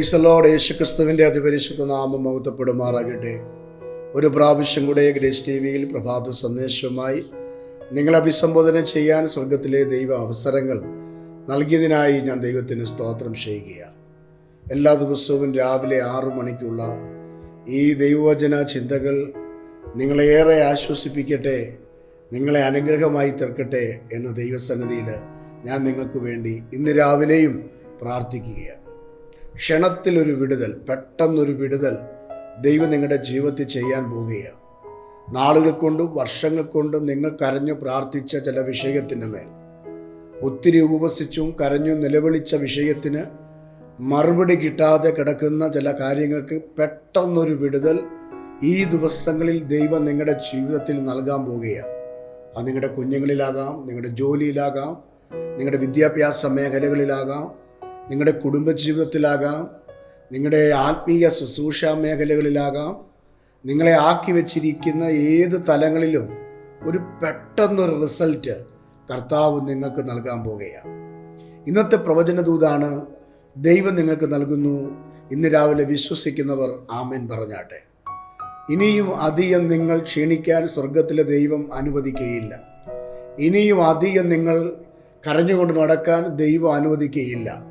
പ്രൈസലോട് യേശുക്രിസ്തുവിന്റെ അതിപരിശുദ്ധ നാമം മൗത്തപ്പെടുമാറാകട്ടെ ഒരു പ്രാവശ്യം കൂടെ ഗ്രേസ് ടി വിയിൽ പ്രഭാത സന്ദേശവുമായി നിങ്ങളെ അഭിസംബോധന ചെയ്യാൻ സ്വർഗത്തിലെ ദൈവ അവസരങ്ങൾ നൽകിയതിനായി ഞാൻ ദൈവത്തിന് സ്തോത്രം ചെയ്യുകയാണ്. എല്ലാ ദിവസവും രാവിലെ ആറു മണിക്കുള്ള ഈ ദൈവവചന ചിന്തകൾ നിങ്ങളെ ഏറെ ആശ്വസിപ്പിക്കട്ടെ നിങ്ങളെ അനുഗ്രഹമായി തീർക്കട്ടെ എന്ന ദൈവസന്നിധിയിൽ ഞാൻ നിങ്ങൾക്ക് വേണ്ടി ഇന്ന് രാവിലെയും പ്രാർത്ഥിക്കുകയാണ്. ക്ഷണത്തിലൊരു വിടുതൽ പെട്ടെന്നൊരു വിടുതൽ ദൈവം നിങ്ങളുടെ ജീവിതത്തിൽ ചെയ്യാൻ പോവുകയാണ്. നാളുകൾ കൊണ്ടും വർഷങ്ങൾ കൊണ്ടും നിങ്ങൾ കരഞ്ഞു പ്രാർത്ഥിച്ച ചില വിഷയത്തിന്റെ മേൽ. ഒത്തിരി ഉപവസിച്ചും കരഞ്ഞു നിലവിളിച്ച വിഷയത്തിന് മറുപടി കിട്ടാതെ കിടക്കുന്ന ചില കാര്യങ്ങൾക്ക് പെട്ടെന്നൊരു വിടുതൽ ഈ ദിവസങ്ങളിൽ ദൈവം നിങ്ങളുടെ ജീവിതത്തിൽ നൽകാൻ പോവുകയാണ്. അത് നിങ്ങളുടെ കുഞ്ഞുങ്ങളിലാകാം നിങ്ങളുടെ ജോലിയിലാകാം നിങ്ങളുടെ വിദ്യാഭ്യാസ മേഖലകളിലാകാം നിങ്ങളുടെ കുടുംബജീവിതത്തിലാകാം നിങ്ങളുടെ ആത്മീയ ശുശ്രൂഷ മേഖലകളിലാകാം നിങ്ങളെ ആക്കി വെച്ചിരിക്കുന്ന ഏത് തലങ്ങളിലും ഒരു പെട്ടെന്നൊരു റിസൾട്ട് കർത്താവ് നിങ്ങൾക്ക് നൽകാൻ പോവുകയാണ്. ഇന്നത്തെ പ്രവചനദൂതാണ് ദൈവം നിങ്ങൾക്ക് നൽകുന്നു ഇന്ന് രാവിലെ വിശ്വസിക്കുന്നവർ ആമേൻ പറഞ്ഞാട്ടെ. ഇനിയും അധികം നിങ്ങൾ ക്ഷീണിക്കാൻ സ്വർഗത്തിലെ ദൈവം അനുവദിക്കുകയില്ല ഇനിയും അധികം നിങ്ങൾ കരഞ്ഞുകൊണ്ട് നടക്കാൻ ദൈവം അനുവദിക്കുകയില്ല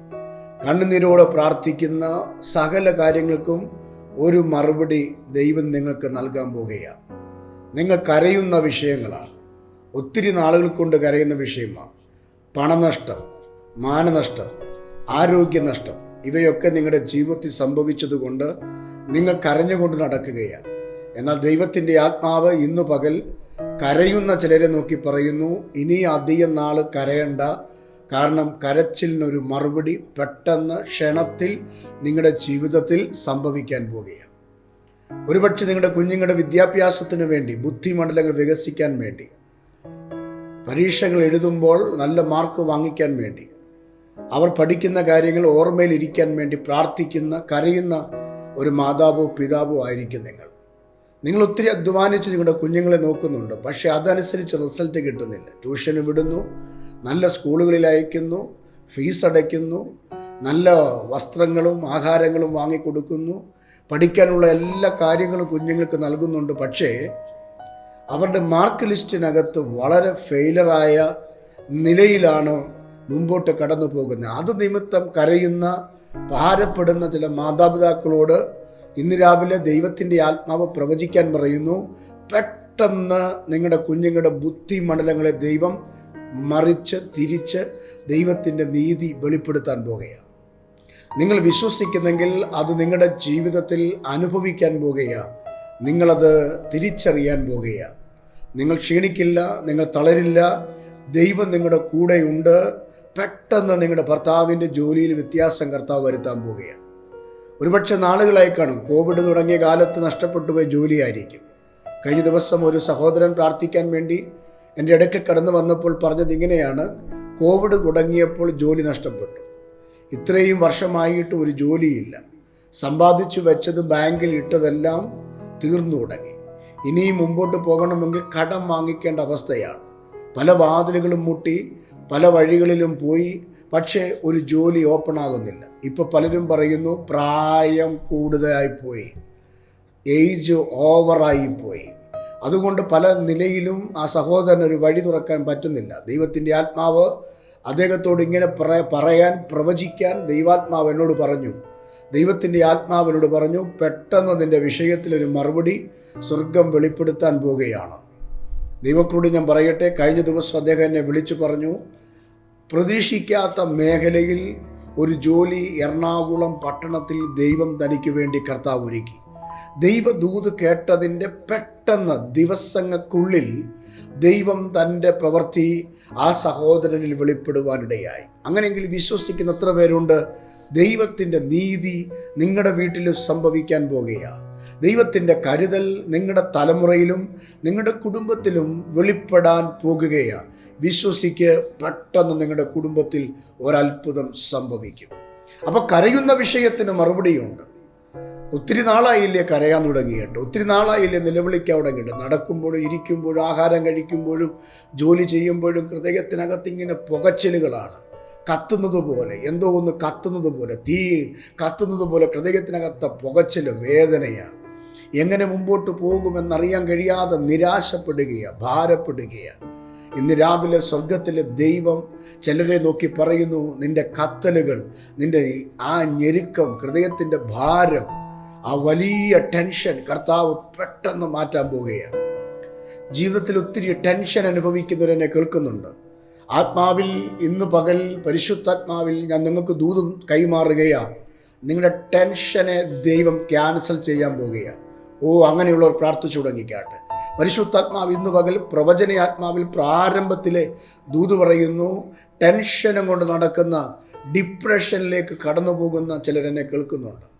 കണ്ണുനീരോടെ പ്രാർത്ഥിക്കുന്ന സകല കാര്യങ്ങൾക്കും ഒരു മറുപടി ദൈവം നിങ്ങൾക്ക് നൽകാൻ പോകുകയാണ്. നിങ്ങൾ കരയുന്ന വിഷയങ്ങളാണ്. ഒത്തിരി നാളുകൾ കൊണ്ട് കരയുന്ന വിഷയമാണ്. പണനഷ്ടം മാനനഷ്ടം ആരോഗ്യനഷ്ടം ഇവയൊക്കെ നിങ്ങളുടെ ജീവിതത്തിൽ സംഭവിച്ചതുകൊണ്ട് നിങ്ങൾ കരഞ്ഞുകൊണ്ട് നടക്കുകയാണ്. എന്നാൽ ദൈവത്തിന്റെ ആത്മാവ് ഇന്നു പകൽ കരയുന്ന ചിലരെ നോക്കി പറയുന്നു ഇനി അധികം നാൾ കരയണ്ട കാരണം കരച്ചിലിനൊരു മറുപടി പെട്ടെന്ന് ക്ഷണത്തിൽ നിങ്ങളുടെ ജീവിതത്തിൽ സംഭവിക്കാൻ പോവുകയാണ്. ഒരുപക്ഷെ നിങ്ങളുടെ കുഞ്ഞുങ്ങളുടെ വിദ്യാഭ്യാസത്തിന് വേണ്ടി ബുദ്ധിമണ്ഡലങ്ങൾ വികസിക്കാൻ വേണ്ടി പരീക്ഷകൾ എഴുതുമ്പോൾ നല്ല മാർക്ക് വാങ്ങിക്കാൻ വേണ്ടി അവർ പഠിക്കുന്ന കാര്യങ്ങൾ ഓർമ്മയിൽ ഇരിക്കാൻ വേണ്ടി പ്രാർത്ഥിക്കുന്ന കരയുന്ന ഒരു മാതാവോ പിതാവോ ആയിരിക്കും നിങ്ങൾ. നിങ്ങൾ ഒത്തിരി അധ്വാനിച്ച് നിങ്ങളുടെ കുഞ്ഞുങ്ങളെ നോക്കുന്നുണ്ട് പക്ഷേ അതനുസരിച്ച് റിസൾട്ട് കിട്ടുന്നില്ല. ട്യൂഷന് വിടുന്നു നല്ല സ്കൂളുകളിൽ അയക്കുന്നു ഫീസ് അടയ്ക്കുന്നു നല്ല വസ്ത്രങ്ങളും ആഹാരങ്ങളും വാങ്ങിക്കൊടുക്കുന്നു പഠിക്കാനുള്ള എല്ലാ കാര്യങ്ങളും കുഞ്ഞുങ്ങൾക്ക് നൽകുന്നുണ്ട്. പക്ഷേ അവരുടെ മാർക്ക് ലിസ്റ്റിനകത്ത് വളരെ ഫെയിലറായ നിലയിലാണ് മുമ്പോട്ട് കടന്നു പോകുന്നത്. അത് നിമിത്തം കരയുന്ന ഭാരപ്പെടുന്ന ചില മാതാപിതാക്കളോട് ഇന്ന് രാവിലെ ദൈവത്തിന്റെ ആത്മാവ് പ്രവചിക്കാൻ പറയുന്നു പെട്ടെന്ന് നിങ്ങളുടെ കുഞ്ഞുങ്ങളുടെ ബുദ്ധിമണ്ഡലങ്ങളെ ദൈവം മറിച്ച് തിരിച്ച് ദൈവത്തിന്റെ നീതി വെളിപ്പെടുത്താൻ പോകുകയാണ്. നിങ്ങൾ വിശ്വസിക്കുന്നെങ്കിൽ അത് നിങ്ങളുടെ ജീവിതത്തിൽ അനുഭവിക്കാൻ പോകുകയാണ്. നിങ്ങളത് തിരിച്ചറിയാൻ പോകുകയാണ്. നിങ്ങൾ ക്ഷീണിക്കില്ല നിങ്ങൾ തളരില്ല. ദൈവം നിങ്ങളുടെ കൂടെയുണ്ട്. പെട്ടെന്ന് നിങ്ങളുടെ ഭർത്താവിന്റെ ജോലിയിൽ വ്യത്യാസം കർത്താവ് വരുത്താൻ പോവുകയാണ് ഒരുപക്ഷെ നാളുകളായി കാണും. കോവിഡ് തുടങ്ങിയ കാലത്ത് നഷ്ടപ്പെട്ടു പോയ ജോലിയായിരിക്കും. കഴിഞ്ഞ ദിവസം ഒരു സഹോദരൻ പ്രാർത്ഥിക്കാൻ വേണ്ടി എന്റെ ഇടയ്ക്ക് കടന്നു വന്നപ്പോൾ പറഞ്ഞത് ഇങ്ങനെയാണ്. കോവിഡ് തുടങ്ങിയപ്പോൾ ജോലി നഷ്ടപ്പെട്ടു. ഇത്രയും വർഷമായിട്ട് ഒരു ജോലിയില്ല. സമ്പാദിച്ചു വെച്ചത് ബാങ്കിൽ ഇട്ടതെല്ലാം തീർന്നു തുടങ്ങി. ഇനിയും മുമ്പോട്ട് പോകണമെങ്കിൽ കടം വാങ്ങിക്കേണ്ട അവസ്ഥയാണ്. പല വാതിലുകളും മുട്ടി പല വഴികളിലും പോയി പക്ഷേ ഒരു ജോലി ഓപ്പൺ ആകുന്നില്ല. ഇപ്പോൾ പലരും പറയുന്നു പ്രായം കൂടുതലായി പോയി. ഏജ് ഓവറായി പോയി. അതുകൊണ്ട് പല നിലയിലും ആ സഹോദരൻ ഒരു വഴി തുറക്കാൻ പറ്റുന്നില്ല. ദൈവത്തിന്റെ ആത്മാവ് അദ്ദേഹത്തോട് ഇങ്ങനെ പറയാൻ പ്രവചിക്കാൻ ദൈവാത്മാവ് എന്നോട് പറഞ്ഞു. ദൈവത്തിന്റെ ആത്മാവിനോട് പറഞ്ഞു പെട്ടെന്ന് നിന്റെ വിഷയത്തിലൊരു മറുപടി സ്വർഗം വെളിപ്പെടുത്താൻ പോവുകയാണ്. ദൈവത്തോട് ഞാൻ പറയട്ടെ കഴിഞ്ഞ ദിവസം അദ്ദേഹം എന്നെ വിളിച്ചു പറഞ്ഞു പ്രതീക്ഷിക്കാത്ത മേഖലയിൽ ഒരു ജോലി എറണാകുളം പട്ടണത്തിൽ ദൈവം തനിക്ക് വേണ്ടി കർത്താവ് ഒരുക്കി. ദൈവദൂത് കേട്ടതിന്റെ പെട്ടെന്ന് ദിവസങ്ങൾക്കുള്ളിൽ ദൈവം തന്റെ പ്രവൃത്തി ആ സഹോദരനിൽ വെളിപ്പെടുവാനിടയായി. അങ്ങനെയെങ്കിൽ വിശ്വസിക്കുന്ന എത്ര പേരുണ്ട്? ദൈവത്തിന്റെ നീതി നിങ്ങളുടെ വീട്ടിൽ സംഭവിക്കാൻ പോകുകയാണ്. ദൈവത്തിന്റെ കരുതൽ നിങ്ങളുടെ തലമുറയിലും നിങ്ങളുടെ കുടുംബത്തിലും വെളിപ്പെടാൻ പോകുകയാണ്. വിശ്വസിക്ക് പെട്ടെന്ന് നിങ്ങളുടെ കുടുംബത്തിൽ ഒരത്ഭുതം സംഭവിക്കും. അപ്പോൾ കരയുന്ന വിഷയത്തിന് മറുപടിയുണ്ട്. ഒത്തിരി നാളായില്ലേ കരയാൻ തുടങ്ങിയിട്ട്. ഒത്തിരി നാളായില്ലേ നിലവിളിക്കാൻ തുടങ്ങിയിട്ട്. നടക്കുമ്പോഴും ഇരിക്കുമ്പോഴും ആഹാരം കഴിക്കുമ്പോഴും ജോലി ചെയ്യുമ്പോഴും ഹൃദയത്തിനകത്ത് ഇങ്ങനെ പുകച്ചിലുകളാണ്. കത്തുന്നത് പോലെ എന്തോ ഒന്ന് കത്തുന്നത് പോലെ തീ കത്തുന്നത് പോലെ ഹൃദയത്തിനകത്ത പുകച്ചിൽ വേദനയാണ്. എങ്ങനെ മുമ്പോട്ട് പോകുമെന്നറിയാൻ കഴിയാതെ നിരാശപ്പെടുകയാണ് ഭാരപ്പെടുകയാണ്. ഇന്ന് രാവിലെ സ്വർഗത്തിലെ ദൈവം ചിലരെ നോക്കി പറയുന്നു നിന്റെ കത്തലുകൾ നിന്റെ ആ ഞെരുക്കം ഹൃദയത്തിന്റെ ഭാരം ആ വലിയ ടെൻഷൻ കർത്താവ് പെട്ടെന്ന് മാറ്റാൻ പോവുകയാണ്. ജീവിതത്തിൽ ഒത്തിരി ടെൻഷൻ അനുഭവിക്കുന്നവരെന്നെ കേൾക്കുന്നുണ്ട്. ആത്മാവിൽ ഇന്ന് പകൽ പരിശുദ്ധാത്മാവിൽ ഞാൻ നിങ്ങൾക്ക് ദൂതും കൈമാറുകയാണ്. നിങ്ങളുടെ ടെൻഷനെ ദൈവം ക്യാൻസൽ ചെയ്യാൻ പോവുകയാണ്. ഓ അങ്ങനെയുള്ളവർ പ്രാർത്ഥിച്ചു തുടങ്ങിക്കാട്ടെ. പരിശുദ്ധാത്മാവ് ഇന്ന് പകൽ പ്രവചനയാത്മാവിൽ പ്രാരംഭത്തിലെ ദൂത് പറയുന്നു ടെൻഷനും കൊണ്ട് നടക്കുന്ന ഡിപ്രഷനിലേക്ക് കടന്നു പോകുന്ന ചിലരെന്നെ കേൾക്കുന്നുണ്ട്.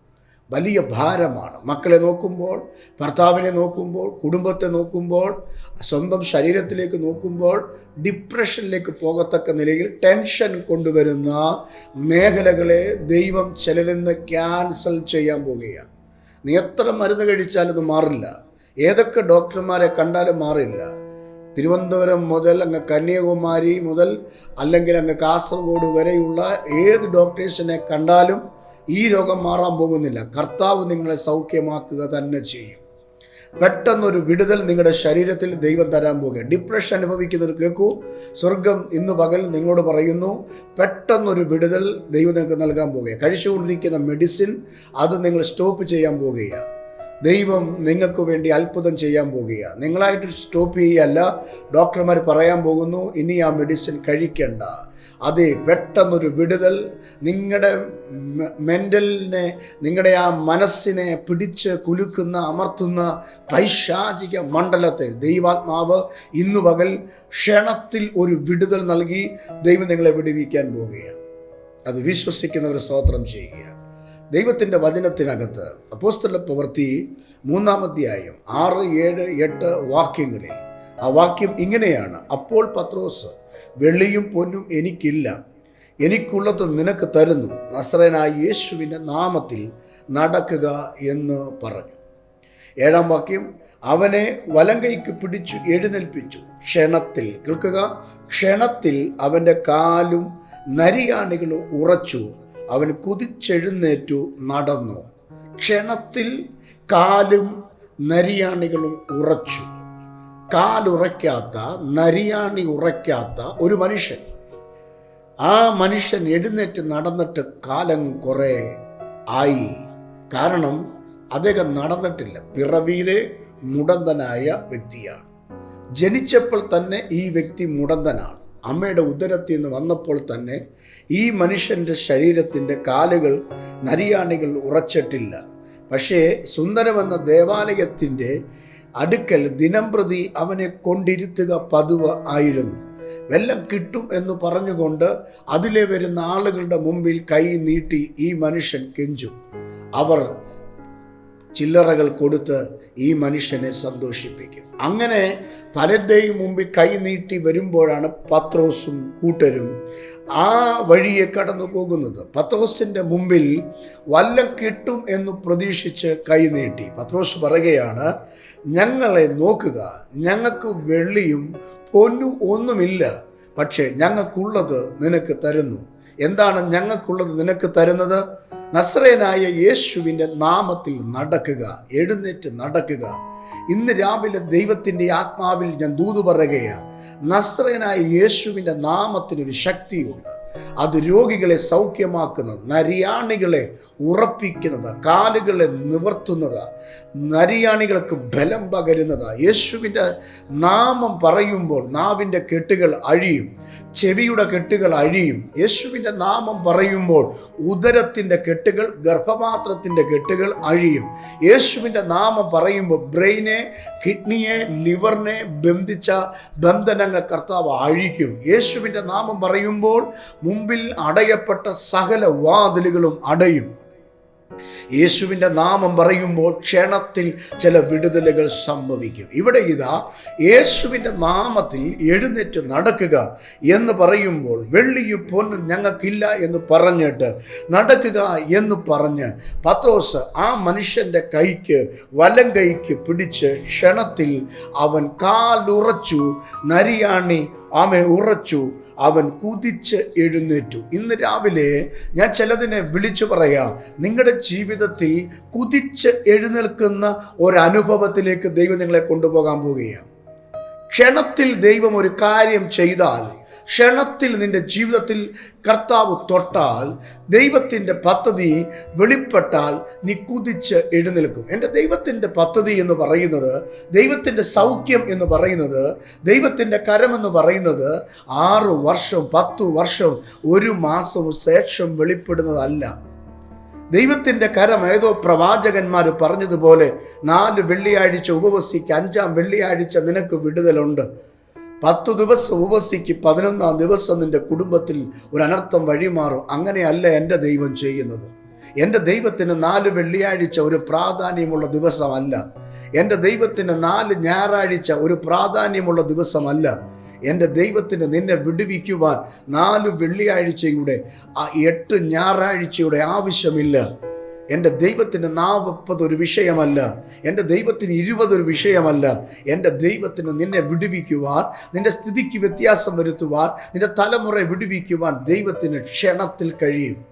വലിയ ഭാരമാണ്. മക്കളെ നോക്കുമ്പോൾ ഭർത്താവിനെ നോക്കുമ്പോൾ കുടുംബത്തെ നോക്കുമ്പോൾ സ്വന്തം ശരീരത്തിലേക്ക് നോക്കുമ്പോൾ ഡിപ്രഷനിലേക്ക് പോകത്തക്ക നിലയിൽ ടെൻഷൻ കൊണ്ടുവരുന്ന മേഖലകളെ ദൈവം ചിലരിൽ നിന്ന് ക്യാൻസൽ ചെയ്യാൻ പോവുകയാണ്. നീ എത്ര മരുന്ന് കഴിച്ചാലും മാറില്ല. ഏതൊക്കെ ഡോക്ടർമാരെ കണ്ടാലും മാറില്ല. തിരുവനന്തപുരം മുതൽ അങ്ങ് കന്യാകുമാരി മുതൽ അല്ലെങ്കിൽ അങ്ങ് കാസർഗോഡ് വരെയുള്ള ഏത് ഡോക്ടേഴ്സിനെ കണ്ടാലും ഈ രോഗം മാറാൻ പോകുന്നില്ല. കർത്താവ് നിങ്ങളെ സൗഖ്യമാക്കുക തന്നെ ചെയ്യും. പെട്ടെന്നൊരു വിടുതൽ നിങ്ങളുടെ ശരീരത്തിൽ ദൈവം തരാൻ പോകുക ഡിപ്രഷൻ അനുഭവിക്കുന്നത് കേൾക്കൂ. സ്വർഗം ഇന്ന് പകൽ നിങ്ങളോട് പറയുന്നു പെട്ടെന്നൊരു വിടുതൽ ദൈവം നിങ്ങൾക്ക് നൽകാൻ പോകുക കഴിച്ചുകൊണ്ടിരിക്കുന്ന മെഡിസിൻ അത് നിങ്ങൾ സ്റ്റോപ്പ് ചെയ്യാൻ പോകുകയാണ്. ദൈവം നിങ്ങൾക്ക് വേണ്ടി അത്ഭുതം ചെയ്യാൻ പോകുകയാണ്. നിങ്ങളായിട്ട് സ്റ്റോപ്പ് ചെയ്യുകയല്ല ഡോക്ടർമാർ പറയാൻ പോകുന്നു ഇനി ആ മെഡിസിൻ കഴിക്കണ്ട. അതെ പെട്ടെന്നൊരു വിടുതൽ. നിങ്ങളുടെ മെന്റലിനെ നിങ്ങളുടെ ആ മനസ്സിനെ പിടിച്ച് കുലുക്കുന്ന അമർത്തുന്ന പൈശാചിക മണ്ഡലത്തെ ദൈവാത്മാവ് ഇന്നു പകൽ ക്ഷണത്തിൽ ഒരു വിടുതൽ നൽകി ദൈവം നിങ്ങളെ വിടുവിക്കാൻ പോവുകയാണ് അത് വിശ്വസിക്കുന്നവർ സ്തോത്രം ചെയ്യുകയാണ്. ദൈവത്തിന്റെ വചനത്തിനകത്ത് അപ്പോസ്തല പ്രവൃത്തി മൂന്നാമധ്യായം ആറ് ഏഴ് എട്ട് വാക്യങ്ങളിൽ. ആ വാക്യം ഇങ്ങനെയാണ്. അപ്പോൾ പത്രോസ് വെള്ളിയും പൊന്നും എനിക്കില്ല. എനിക്കുള്ളത് നിനക്ക് തരുന്നു. നസ്രനായ യേശുവിന്റെ നാമത്തിൽ നടക്കുക എന്ന് പറഞ്ഞു. ഏഴാം വാക്യം അവനെ വലങ്കൈക്ക് പിടിച്ചു എഴുന്നേൽപ്പിച്ചു. ക്ഷണത്തിൽ കേൾക്കുക ക്ഷണത്തിൽ അവന്റെ കാലും നരിയാണികളും ഉറച്ചു. അവൻ കുതിച്ചെഴുന്നേറ്റു നടന്നു. ക്ഷണത്തിൽ കാലും നരിയാണികളും ഉറച്ചു. കാലുറയ്ക്കാത്ത നരിയാണി ഉറയ്ക്കാത്ത ഒരു മനുഷ്യൻ. ആ മനുഷ്യൻ എഴുന്നേറ്റ് നടന്നിട്ട് കാലം കുറേ ആയി. കാരണം അദ്ദേഹം നടന്നിട്ടില്ല. പിറവിയിലെ മുടന്തനായ വ്യക്തിയാണ്. ജനിച്ചപ്പോൾ തന്നെ ഈ വ്യക്തി മുടന്തനാണ്. അമ്മയുടെ ഉദരത്തിൽ നിന്ന് വന്നപ്പോൾ തന്നെ ഈ മനുഷ്യന്റെ ശരീരത്തിന്റെ കാലുകൾ നരിയാണികൾ ഉറച്ചിട്ടില്ല. പക്ഷേ സുന്ദരമെന്ന ദേവാലയത്തിന്റെ അടുക്കൽ ദിനംപ്രതി അവനെ കൊണ്ടിരുത്തുക പതിവ് ആയിരുന്നു. വെല്ലം കിട്ടും എന്ന് പറഞ്ഞുകൊണ്ട് അതിലെ വരുന്ന ആളുകളുടെ മുമ്പിൽ കൈ നീട്ടി ഈ മനുഷ്യൻ കെഞ്ചും. അവർ ചില്ലറകൾ കൊടുത്ത് ഈ മനുഷ്യനെ സന്തോഷിപ്പിക്കും. അങ്ങനെ പലരുടെയും മുമ്പിൽ കൈ നീട്ടി വരുമ്പോഴാണ് പത്രോസും കൂട്ടരും ആ വഴിയെ കടന്നു പോകുന്നത്. പത്രോസിന്റെ മുമ്പിൽ വല്ലം കിട്ടും എന്ന് പ്രതീക്ഷിച്ച് കൈ നീട്ടി. പത്രോസ് പറയുകയാണ് ഞങ്ങളെ നോക്കുക. ഞങ്ങൾക്ക് വെള്ളിയും പൊന്നും ഒന്നുമില്ല. പക്ഷേ ഞങ്ങൾക്കുള്ളത് നിനക്ക് തരുന്നു. എന്താണ് ഞങ്ങൾക്കുള്ളത് നിനക്ക് തരുന്നത്? നസ്രയനായ യേശുവിന്റെ നാമത്തിൽ നടക്കുക എഴുന്നേറ്റ് നടക്കുക. ഇന്ന് രാവിലെ ദൈവത്തിന്റെ ആത്മാവിൽ ഞാൻ ദൂതു പറയുകയാണ്. നസ്രയനായ യേശുവിന്റെ നാമത്തിനൊരു ശക്തിയുണ്ട്. അത് രോഗികളെ സൗഖ്യമാക്കുന്നത് നരിയാണികളെ ഉറപ്പിക്കുന്നത് കാലുകളെ നിവർത്തുന്നത് നരിയാണികൾക്ക് ബലം പകരുന്നത്. യേശുവിന്റെ നാമം പറയുമ്പോൾ നാവിന്റെ കെട്ടുകൾ അഴിയും ചെവിയുടെ കെട്ടുകൾ അഴിയും. യേശുവിന്റെ നാമം പറയുമ്പോൾ ഉദരത്തിന്റെ കെട്ടുകൾ ഗർഭപാത്രത്തിന്റെ കെട്ടുകൾ അഴിയും. യേശുവിന്റെ നാമം പറയുമ്പോൾ ബ്രെയിനെ കിഡ്നിയെ ലിവറിനെ ബന്ധിച്ച ബന്ധനങ്ങൾ കർത്താവ് അഴിക്കും. യേശുവിന്റെ നാമം പറയുമ്പോൾ മുമ്പിൽ അടയപ്പെട്ട സകല വാതിലുകളും അടയും. യേശുവിന്റെ നാമം പറയുമ്പോൾ ക്ഷണത്തിൽ ചില വിടുതലുകൾ സംഭവിക്കും. ഇവിടെ ഇതാ യേശുവിന്റെ നാമത്തിൽ എഴുന്നേറ്റ് നടക്കുക എന്ന് പറയുമ്പോൾ വെള്ളിയും പൊന്നും ഞങ്ങൾക്കില്ല എന്ന് പറഞ്ഞിട്ട് നടക്കുക എന്ന് പറഞ്ഞ് പത്രോസ് ആ മനുഷ്യന്റെ കൈക്ക് വലം കൈക്ക് പിടിച്ച് ക്ഷണത്തിൽ അവൻ കാലുറച്ചു നരിയാണി ആമെ ഉറച്ചു അവൻ കുതിച്ച് എഴുന്നേറ്റു. ഇന്ന് രാവിലെ ഞാൻ ചിലതിനെ വിളിച്ചു പറയാം. നിങ്ങളുടെ ജീവിതത്തിൽ കുതിച്ച് എഴുന്നേൽക്കുന്ന ഒരനുഭവത്തിലേക്ക് ദൈവം നിങ്ങളെ കൊണ്ടുപോകാൻ പോവുകയാണ്. ക്ഷണത്തിൽ ദൈവം ഒരു കാര്യം ചെയ്താൽ ക്ഷണത്തിൽ നിന്റെ ജീവിതത്തിൽ കർത്താവ് തൊട്ടാൽ ദൈവത്തിന്റെ പദ്ധതി വെളിപ്പെട്ടാൽ നീ കുതിച്ച് എഴുന്നേൽക്കും. എന്റെ ദൈവത്തിന്റെ പദ്ധതി എന്ന് പറയുന്നത് ദൈവത്തിന്റെ സൗഖ്യം എന്ന് പറയുന്നത് ദൈവത്തിന്റെ കരമെന്ന് പറയുന്നത് ആറ് വർഷം പത്തു വർഷം ഒരു മാസവും ശേഷം വെളിപ്പെടുന്നതല്ല. ദൈവത്തിന്റെ കരം ഏതോ പ്രവാചകന്മാർ പറഞ്ഞതുപോലെ നാല് വെള്ളിയാഴ്ച ഉപവസിക്ക് അഞ്ചാം വെള്ളിയാഴ്ച നിനക്ക് വിടുതലുണ്ട്. പത്തു ദിവസം ഉപവസിക്ക് പതിനൊന്നാം ദിവസം നിന്റെ കുടുംബത്തിൽ ഒരു അനർത്ഥം വഴിമാറും. അങ്ങനെയല്ല എന്റെ ദൈവം ചെയ്യുന്നത്. എന്റെ ദൈവത്തിന് നാല് വെള്ളിയാഴ്ച ഒരു പ്രാധാന്യമുള്ള ദിവസമല്ല. എന്റെ ദൈവത്തിന് നാല് ഞായറാഴ്ച ഒരു പ്രാധാന്യമുള്ള ദിവസമല്ല. എന്റെ ദൈവത്തിന് നിന്നെ വിടുവിക്കുവാൻ നാല് വെള്ളിയാഴ്ചയുടെ ആ എട്ട് ഞായറാഴ്ചയുടെ ആവശ്യമില്ല. എന്റെ ദൈവത്തിന് നാൽപ്പതൊരു വിഷയമല്ല. എന്റെ ദൈവത്തിന് ഇരുപതൊരു വിഷയമല്ല. എന്റെ ദൈവത്തിന് നിന്നെ വിടുവിക്കുവാൻ നിന്റെ സ്ഥിതിക്ക് വ്യത്യാസം വരുത്തുവാൻ നിന്റെ തലമുറ വിടുവിക്കുവാൻ ദൈവത്തിന് ക്ഷണത്തിൽ കഴിയും.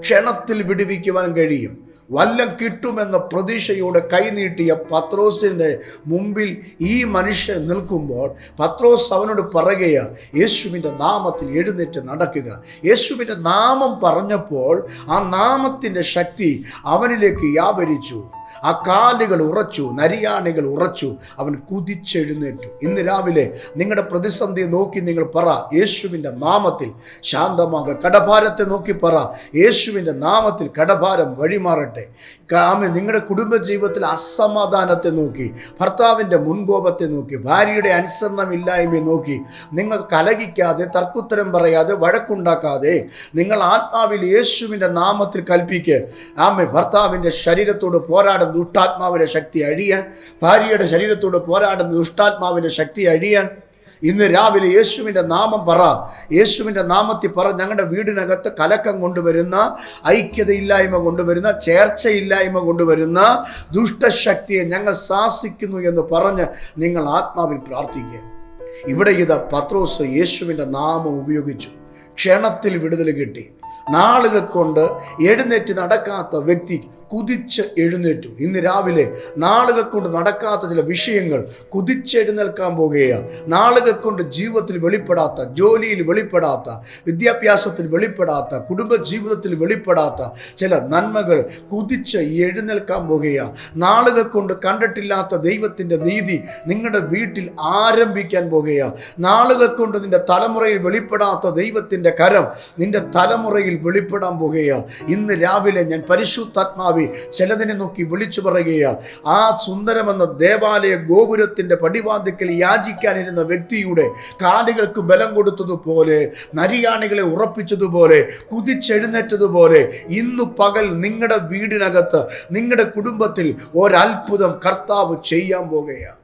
ക്ഷണത്തിൽ വിടുവിക്കുവാൻ കഴിയും. വല്ലം കിട്ടുമെന്ന പ്രതീക്ഷയോടെ കൈനീട്ടിയ പത്രോസിന്റെ മുമ്പിൽ ഈ മനുഷ്യൻ നിൽക്കുമ്പോൾ പത്രോസ് അവനോട് പറയുക യേശുവിന്റെ നാമത്തിൽ എഴുന്നേറ്റ് നടക്കുക. യേശുവിന്റെ നാമം പറഞ്ഞപ്പോൾ ആ നാമത്തിന്റെ ശക്തി അവനിലേക്ക് വ്യാപരിച്ചു. ആ കാലുകൾ ഉറച്ചു നരിയാണികൾ ഉറച്ചു അവൻ കുതിച്ചെഴുന്നേറ്റു. ഇന്ന് രാവിലെ നിങ്ങളുടെ പ്രതിസന്ധിയെ നോക്കി നിങ്ങൾ പറ യേശുവിന്റെ നാമത്തിൽ ശാന്തമാക. കടഭാരത്തെ നോക്കി പറ യേശുവിന്റെ നാമത്തിൽ കടഭാരം വഴിമാറട്ടെ. ആമേ നിങ്ങളുടെ കുടുംബജീവിതത്തിൽ അസമാധാനത്തെ നോക്കി ഭർത്താവിന്റെ മുൻകോപത്തെ നോക്കി ഭാര്യയുടെ അനുസരണമില്ലായ്മയെ നോക്കി നിങ്ങൾ കലകിക്കാതെ തർക്കുത്തരം പറയാതെ വഴക്കുണ്ടാക്കാതെ നിങ്ങൾ ആത്മാവിൽ യേശുവിന്റെ നാമത്തിൽ കൽപ്പിക്ക്. ആമേ ഭർത്താവിന്റെ ശരീരത്തോട് പോരാടുന്ന ദുഷ്ടാത്മാവിന്റെ ശക്തി അഴിയാൻ ഭാര്യയുടെ ശരീരത്തോട് പോരാടുന്ന ദുഷ്ടാത്മാവിന്റെ ശക്തി അഴിയാൻ. ഇന്ന് രാവിലെ യേശുവിന്റെ നാമം പറ. യേശുവിന്റെ നാമത്തിൽ പറ. ഞങ്ങളുടെ വീടിനകത്ത് കലക്കം കൊണ്ടുവരുന്ന ഐക്യതയില്ലായ്മ കൊണ്ടുവരുന്ന ചേർച്ചയില്ലായ്മ കൊണ്ടുവരുന്ന ദുഷ്ടശക്തിയെ ഞങ്ങൾ ശാസിക്കുന്നു എന്ന് പറഞ്ഞ് നിങ്ങൾ ആത്മാവിൽ പ്രാർത്ഥിക്കുക. ഇവിടെ ഇത് പത്രോസ് യേശുവിന്റെ നാമം ഉപയോഗിച്ചു. ക്ഷണത്തിൽ വിടുതൽ കിട്ടി. നാളുകൾ കൊണ്ട് എഴുന്നേറ്റ് നടക്കാത്ത വ്യക്തി കുതിച്ച് എഴുന്നേറ്റു. ഇന്ന് രാവിലെ നാളുകൾ കൊണ്ട് നടക്കാത്ത ചില വിഷയങ്ങൾ കുതിച്ചെഴുന്നേൽക്കാൻ പോകുകയാണ് നാളുകൾ കൊണ്ട് ജീവിതത്തിൽ വെളിപ്പെടാത്ത ജോലിയിൽ വെളിപ്പെടാത്ത വിദ്യാഭ്യാസത്തിൽ വെളിപ്പെടാത്ത കുടുംബ ജീവിതത്തിൽ വെളിപ്പെടാത്ത ചില നന്മകൾ കുതിച്ച് എഴുന്നേൽക്കാൻ പോകുകയാണ് നാളുകൾ കൊണ്ട് കണ്ടിട്ടില്ലാത്ത ദൈവത്തിന്റെ നീതി നിങ്ങളുടെ വീട്ടിൽ ആരംഭിക്കാൻ പോകുകയാണ് നാളുകൾ കൊണ്ട് നിന്റെ തലമുറയിൽ വെളിപ്പെടാത്ത ദൈവത്തിന്റെ കരം നിന്റെ തലമുറയിൽ വെളിപ്പെടാൻ പോകുകയാണ് ഇന്ന് രാവിലെ ഞാൻ പരിശുദ്ധാത്മാവി ചിലതിനെ നോക്കി വിളിച്ചു പറയുക ആ സുന്ദരമെന്ന ദേവാലയ ഗോപുരത്തിന്റെ പടിവാതിക്കൽ യാചിക്കാനിരുന്ന വ്യക്തിയുടെ കാലുകൾക്ക് ബലം കൊടുത്തതുപോലെ നരിയാണികളെ ഉറപ്പിച്ചതുപോലെ കുതിച്ചെഴുന്നേറ്റതുപോലെ ഇന്നു പകൽ നിങ്ങളുടെ വീടിനകത്ത് നിങ്ങളുടെ കുടുംബത്തിൽ ഒരത്ഭുതം കർത്താവ് ചെയ്യാൻ പോകുകയാണ്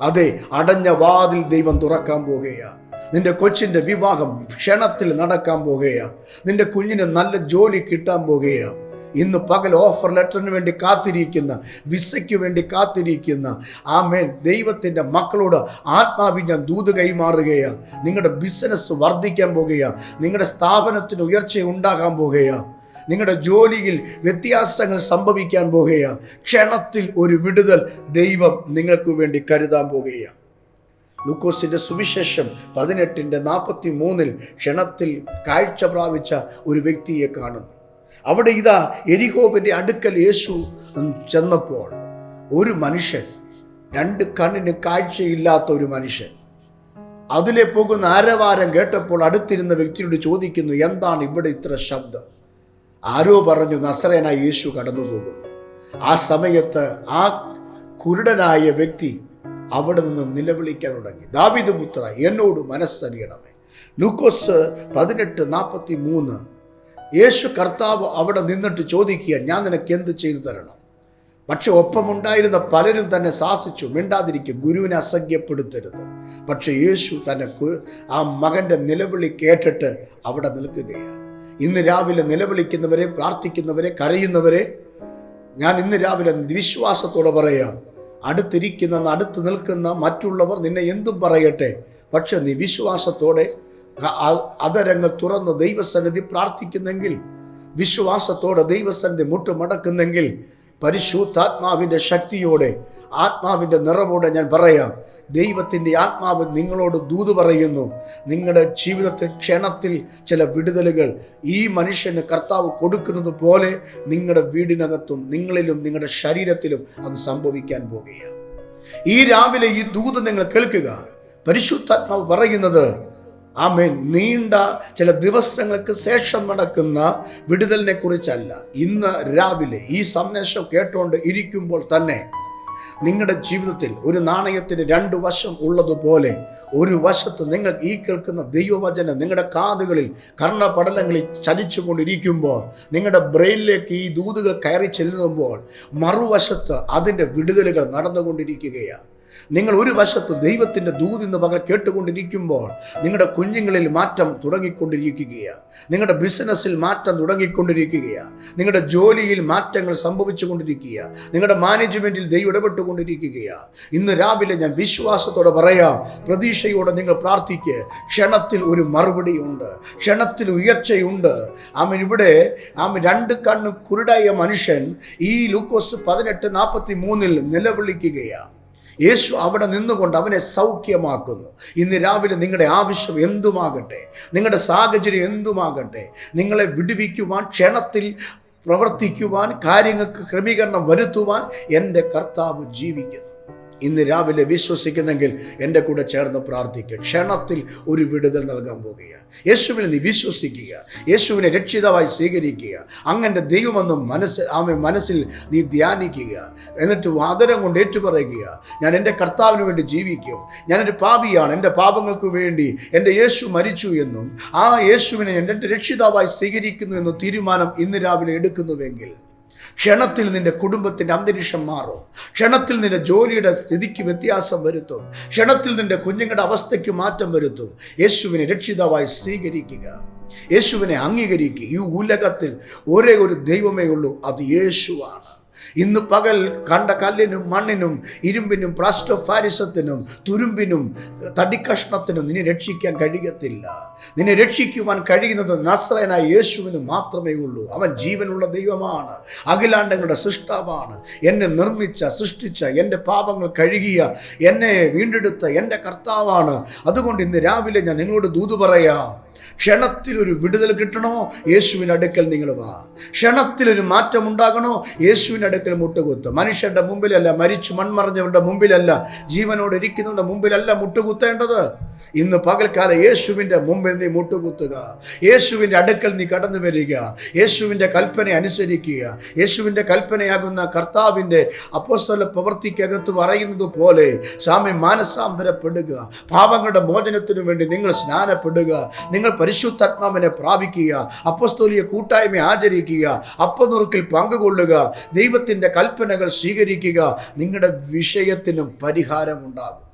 അതെ അടഞ്ഞ വാതിൽ ദൈവം തുറക്കാൻ പോകുകയാ. നിന്റെ കൊച്ചിന്റെ വിവാഹം ക്ഷണത്തിൽ നടക്കാൻ പോകുകയാ. നിന്റെ കുഞ്ഞിന് നല്ല ജോലി കിട്ടാൻ പോകുകയാ. ഇന്ന് പകൽ ഓഫർ ലെറ്ററിന് വേണ്ടി കാത്തിരിക്കുന്ന വിസയ്ക്ക് വേണ്ടി കാത്തിരിക്കുന്ന ആമേൻ. ദൈവത്തിന്റെ മക്കളോട് ആത്മാവി ഞാൻ ദൂത് കൈമാറുകയാണ് നിങ്ങളുടെ ബിസിനസ് വർദ്ധിക്കാൻ പോകുകയാണ് നിങ്ങളുടെ സ്ഥാപനത്തിന് ഉയർച്ച ഉണ്ടാകാൻ പോകുകയാണ് നിങ്ങളുടെ ജോലിയിൽ വ്യത്യാസങ്ങൾ സംഭവിക്കാൻ പോകുകയാണ് ക്ഷണത്തിൽ ഒരു വിടുതൽ ദൈവം നിങ്ങൾക്ക് വേണ്ടി കരുതാൻ പോകുകയാണ് ലൂക്കോസിന്റെ സുവിശേഷം പതിനെട്ടിന്റെ നാൽപ്പത്തി മൂന്നിൽ ക്ഷണത്തിൽ കാഴ്ച പ്രാപിച്ച ഒരു വ്യക്തിയെ കാണുന്നു. അവിടെ ഇതാ എരിഹോവിന്റെ അടുക്കൽ യേശു ചെന്നപ്പോൾ ഒരു മനുഷ്യൻ രണ്ട് കണ്ണിന് കാഴ്ചയില്ലാത്ത ഒരു മനുഷ്യൻ. അതിലെ പോകുന്ന ആരവാരം കേട്ടപ്പോൾ അടുത്തിരുന്ന വ്യക്തിയോട് ചോദിക്കുന്നു എന്താണ് ഇവിടെ ഇത്ര ശബ്ദം? ആരോ പറഞ്ഞു നസറേനായി യേശു കടന്നു പോകുന്നു ആ സമയത്ത് ആ കുരുടനായ വ്യക്തി അവിടെ നിന്ന് നിലവിളിക്കാൻ തുടങ്ങി. ദാവിദ് പുത്ര എന്നോട് മനസ്സറിയണമേ ലൂക്കോസ് പതിനെട്ട് നാൽപ്പത്തി മൂന്ന് യേശു കർത്താവ് അവിടെ നിന്നിട്ട് ചോദിക്കുക ഞാൻ നിനക്ക് എന്ത് ചെയ്തു തരണം? പക്ഷെ ഒപ്പമുണ്ടായിരുന്ന പലരും തന്നെ ശാസിച്ചു മിണ്ടാതിരിക്കും ഗുരുവിനെ അസഖ്യപ്പെടുത്തരുത് പക്ഷെ യേശു തന്നെ ആ മകന്റെ നിലവിളി കേട്ടിട്ട് അവിടെ നിൽക്കുകയാണ്. ഇന്ന് രാവിലെ നിലവിളിക്കുന്നവരെ പ്രാർത്ഥിക്കുന്നവരെ കരയുന്നവരെ ഞാൻ ഇന്ന് രാവിലെ വിശ്വാസത്തോടെ പറയാം അടുത്തിരിക്കുന്ന അടുത്ത് നിൽക്കുന്ന മറ്റുള്ളവർ നിന്നെ എന്തും പറയട്ടെ പക്ഷെ നീ വിശ്വാസത്തോടെ അതരങ്ങൾ തുറന്ന് ദൈവസന്നിധി പ്രാർത്ഥിക്കുന്നെങ്കിൽ വിശ്വാസത്തോടെ ദൈവസന്നിധി മുട്ടുമടക്കുന്നെങ്കിൽ പരിശുദ്ധാത്മാവിന്റെ ശക്തിയോടെ ആത്മാവിന്റെ നിറവോടെ ഞാൻ പറയാം ദൈവത്തിന്റെ ആത്മാവ് നിങ്ങളോട് ദൂത് പറയുന്നു. നിങ്ങളുടെ ജീവിതത്തിൽ ക്ഷണത്തിൽ ചില വിടുതലുകൾ ഈ മനുഷ്യന് കർത്താവ് കൊടുക്കുന്നത് പോലെ നിങ്ങളുടെ വീടിനകത്തും നിങ്ങളിലും നിങ്ങളുടെ ശരീരത്തിലും അത് സംഭവിക്കാൻ പോകുകയാണ്. ഈ രാവിലെ ഈ ദൂത് നിങ്ങൾ കേൾക്കുക. പരിശുദ്ധാത്മാവ് പറയുന്നത് ആമേൻ. നീണ്ട ചില ദിവസങ്ങൾക്ക് ശേഷം നടക്കുന്ന വിടുതലിനെ കുറിച്ചല്ല. ഇന്ന് രാവിലെ ഈ സന്ദേശം കേട്ടുകൊണ്ട് ഇരിക്കുമ്പോൾ തന്നെ നിങ്ങളുടെ ജീവിതത്തിൽ ഒരു നാണയത്തിന് രണ്ട് വശം ഉള്ളതുപോലെ ഒരു വശത്ത് നിങ്ങൾ ഈ കേൾക്കുന്ന ദൈവവചനം നിങ്ങളുടെ കാതുകളിൽ കർണപടലങ്ങളിൽ ചലിച്ചുകൊണ്ടിരിക്കുമ്പോൾ നിങ്ങളുടെ ബ്രെയിനിലേക്ക് ഈ ദൂതുകൾ കയറി ചെല്ലുമ്പോൾ മറുവശത്ത് അതിന്റെ വിടുതലുകൾ നടന്നുകൊണ്ടിരിക്കുകയാണ്. നിങ്ങൾ ഒരു വശത്ത് ദൈവത്തിന്റെ ദൂതിന്ന് പകൽ കേട്ടുകൊണ്ടിരിക്കുമ്പോൾ നിങ്ങളുടെ കുഞ്ഞുങ്ങളിൽ മാറ്റം തുടങ്ങിക്കൊണ്ടിരിക്കുകയാണ് നിങ്ങളുടെ ബിസിനസ്സിൽ മാറ്റം തുടങ്ങിക്കൊണ്ടിരിക്കുകയാണ് നിങ്ങളുടെ ജോലിയിൽ മാറ്റങ്ങൾ സംഭവിച്ചുകൊണ്ടിരിക്കുകയാണ് നിങ്ങളുടെ മാനേജ്മെന്റിൽ ദൈവം ഇടപെട്ടുകൊണ്ടിരിക്കുകയാണ് ഇന്ന് രാവിലെ ഞാൻ വിശ്വാസത്തോടെ പറയാം പ്രതീക്ഷയോടെ നിങ്ങൾ പ്രാർത്ഥിക്കുക ക്ഷണത്തിൽ ഒരു മറുപടിയുണ്ട് ക്ഷണത്തിൽ ഉയർച്ചയുണ്ട്. ആമൻ ഇവിടെ ആമൻ രണ്ട് കണ്ണ് കുരുടായ മനുഷ്യൻ ഈ ലൂക്കോസ് പതിനെട്ട് നാൽപ്പത്തി മൂന്നിൽ നിലവിളിക്കുകയാണ് യേശു അവിടെ നിന്നുകൊണ്ട് അവനെ സൗഖ്യമാക്കുന്നു. ഇന്ന് രാവിലെ നിങ്ങളുടെ ആവശ്യം എന്തുമാകട്ടെ നിങ്ങളുടെ സാഹചര്യം എന്തുമാകട്ടെ നിങ്ങളെ വിടുവിക്കുവാൻ ക്ഷണത്തിൽ പ്രവർത്തിക്കുവാൻ കാര്യങ്ങൾക്ക് ക്രമീകരണം വരുത്തുവാൻ എന്റെ കർത്താവ് ജീവിക്കുന്നു. ഇന്ന് രാവിലെ വിശ്വസിക്കുന്നെങ്കിൽ എന്റെ കൂടെ ചേർന്ന് പ്രാർത്ഥിക്കുക ക്ഷണത്തിൽ ഒരു വിടുതൽ നൽകാൻ പോകുക. യേശുവിനെ നീ വിശ്വസിക്കുക. യേശുവിനെ രക്ഷിതാവായി സ്വീകരിക്കുക. അങ്ങനെ ദൈവമെന്നും മനസ്സ് ആമെ മനസ്സിൽ നീ ധ്യാനിക്കുക. എന്നിട്ട് ആദരം കൊണ്ട് ഏറ്റുപറയുക. ഞാൻ എന്റെ കർത്താവിന് വേണ്ടി ജീവിക്കും. ഞാനൊരു പാപിയാണ്. എന്റെ പാപങ്ങൾക്ക് വേണ്ടി എന്റെ യേശു മരിച്ചു എന്നും ആ യേശുവിനെ എന്റെ രക്ഷിതാവായി സ്വീകരിക്കുന്നു എന്നും തീരുമാനം ഇന്ന് രാവിലെ എടുക്കുന്നുവെങ്കിൽ ക്ഷണത്തിൽ നിന്റെ കുടുംബത്തിന്റെ അന്തരീക്ഷം മാറും. ക്ഷണത്തിൽ നിന്റെ ജോലിയുടെ സ്ഥിതിക്ക് വ്യത്യാസം വരുത്തും. ക്ഷണത്തിൽ നിന്റെ കുഞ്ഞുങ്ങളുടെ അവസ്ഥയ്ക്ക് മാറ്റം വരുത്തും. യേശുവിനെ രക്ഷിതാവായി സ്വീകരിക്കുക. യേശുവിനെ അംഗീകരിക്കുക. ഈ ഉലകത്തിൽ ഒരേ ഒരു ദൈവമേ ഉള്ളൂ. അത് യേശുവാണ്. ഇന്ന് പകൽ കണ്ട കല്ലിനും മണ്ണിനും ഇരുമ്പിനും പ്ലാസ്റ്റോ ഫാരിസത്തിനും തുരുമ്പിനും തടിക്കഷ്ണത്തിനും നിന്നെ രക്ഷിക്കാൻ കഴിയത്തില്ല. നിന്നെ രക്ഷിക്കുവാൻ കഴിയുന്നത് നസ്രയനായ യേശുവിന് മാത്രമേ ഉള്ളൂ. അവൻ ജീവനുള്ള ദൈവമാണ്. അഖിലാണ്ടങ്ങളുടെ സൃഷ്ടാവാണ്. എന്നെ നിർമ്മിച്ച സൃഷ്ടിച്ച എന്റെ പാപങ്ങൾ കഴുകിയ എന്നെ വീണ്ടെടുത്ത എന്റെ കർത്താവാണ്. അതുകൊണ്ട് ഇന്ന് രാവിലെ ഞാൻ നിങ്ങളോട് ദൂത് പറയാം. ക്ഷണത്തിൽ ഒരു വിടുതൽ കിട്ടണോ യേശുവിന്റെ അടുക്കൽ നിങ്ങൾ വാ. ക്ഷണത്തിൽ ഒരു മാറ്റം ഉണ്ടാകണോ യേശുവിന്റെ അടുക്കൽ മുട്ടുകുത്ത്. മനുഷ്യരുടെ മുമ്പിലല്ല മരിച്ചു മൺമറഞ്ഞവരുടെ മുമ്പിലല്ല ജീവനോട് ഇരിക്കുന്നവരുടെ മുമ്പിലല്ല മുട്ടുകുത്തേണ്ടത്. ഇന്ന് പകൽക്കാലം യേശുവിന്റെ മുമ്പിൽ നീ മുട്ടുകുത്തുക. യേശുവിന്റെ അടുക്കൽ നീ കടന്നു വരിക. യേശുവിന്റെ കൽപ്പന അനുസരിക്കുക. യേശുവിന്റെ കൽപ്പനയാകുന്ന കർത്താവിന്റെ അപ്പോസ്തല പ്രവൃത്തിക്കകത്ത് പറയുന്നത് പോലെ സാമ്യം മാനസാന്തരപ്പെടുക. പാപങ്ങളുടെ മോചനത്തിനു വേണ്ടി നിങ്ങൾ സ്നാനപ്പെടുക. നിങ്ങൾ പരിശുദ്ധാത്മാവിനെ പ്രാപിക്കുക അപ്പസ്തോലിയ കൂട്ടായ്മ ആചരിക്കുക അപ്പനുറുക്കിൽ പങ്കുകൊള്ളുക ദൈവത്തിന്റെ കൽപ്പനകൾ സ്വീകരിക്കുക നിങ്ങളുടെ വിഷയത്തിനും പരിഹാരമുണ്ടാകും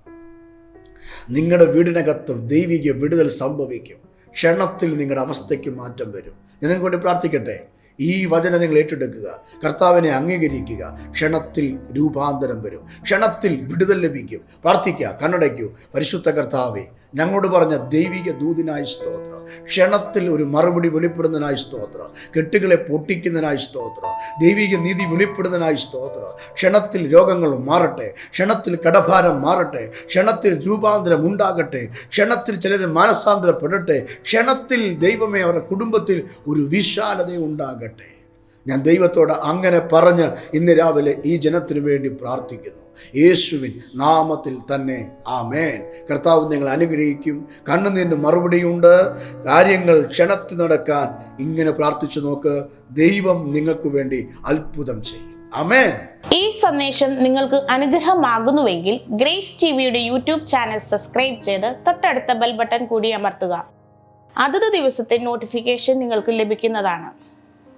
നിങ്ങളുടെ വീടിനകത്ത് ദൈവിക വിടുതൽ സംഭവിക്കും. ക്ഷണത്തിൽ നിങ്ങളുടെ അവസ്ഥയ്ക്ക് മാറ്റം വരും. ഞാൻ നിങ്ങൾക്ക് വേണ്ടി പ്രാർത്ഥിക്കട്ടെ. ഈ വചനം നിങ്ങൾ ഏറ്റെടുക്കുക. കർത്താവിനെ അംഗീകരിക്കുക. ക്ഷണത്തിൽ രൂപാന്തരം വരും. ക്ഷണത്തിൽ വിടുതൽ ലഭിക്കും. പ്രാർത്ഥിക്കുക കണ്ണടയ്ക്കൂ. പരിശുദ്ധ കർത്താവെ ഞങ്ങളോട് പറഞ്ഞ ദൈവിക ദൂതിനായി സ്തോത്രം. ക്ഷണത്തിൽ ഒരു മറുപടി വെളിപ്പെടുന്നതിനായി സ്തോത്രം. കെട്ടുകളെ പൊട്ടിക്കുന്നതിനായി സ്തോത്രം. ദൈവിക നീതി വെളിപ്പെടുന്നതിനായി സ്തോത്രം. ക്ഷണത്തിൽ രോഗങ്ങൾ മാറട്ടെ. ക്ഷണത്തിൽ കടഭാരം മാറട്ടെ. ക്ഷണത്തിൽ രൂപാന്തരം ഉണ്ടാകട്ടെ. ക്ഷണത്തിൽ ചിലർ മാനസാന്തരപ്പെടട്ടെ. ക്ഷണത്തിൽ ദൈവമേ അവരുടെ കുടുംബത്തിൽ ഒരു വിശാലത ഉണ്ടാകട്ടെ. ഞാൻ ദൈവത്തോട് അങ്ങനെ പറഞ്ഞ് ഇന്ന് രാവിലെ ഈ ജനത്തിനു വേണ്ടി പ്രാർത്ഥിക്കുന്നു. യേശുവിൻ നാമത്തിൽ തന്നെ ആമേൻ. കർത്താവ് നിങ്ങൾ അനുഗ്രഹിക്കും. കണ്ണുനീരിന് മറുപടിയുണ്ട്. കാര്യങ്ങൾ ക്ഷണത്തിൽ നടക്കാൻ ഇങ്ങനെ പ്രാർത്ഥിച്ചു നോക്ക്. ദൈവം നിങ്ങൾക്ക് വേണ്ടി അത്ഭുതം ചെയ്യും. ഈ സന്ദേശം നിങ്ങൾക്ക് അനുഗ്രഹമാകുന്നുവെങ്കിൽ ഗ്രേസ് ടി വിയുടെ യൂട്യൂബ് ചാനൽ സബ്സ്ക്രൈബ് ചെയ്ത് തൊട്ടടുത്ത ബെൽ ബട്ടൺ കൂടി അമർത്തുക. അതത് ദിവസത്തെ നോട്ടിഫിക്കേഷൻ നിങ്ങൾക്ക് ലഭിക്കുന്നതാണ്.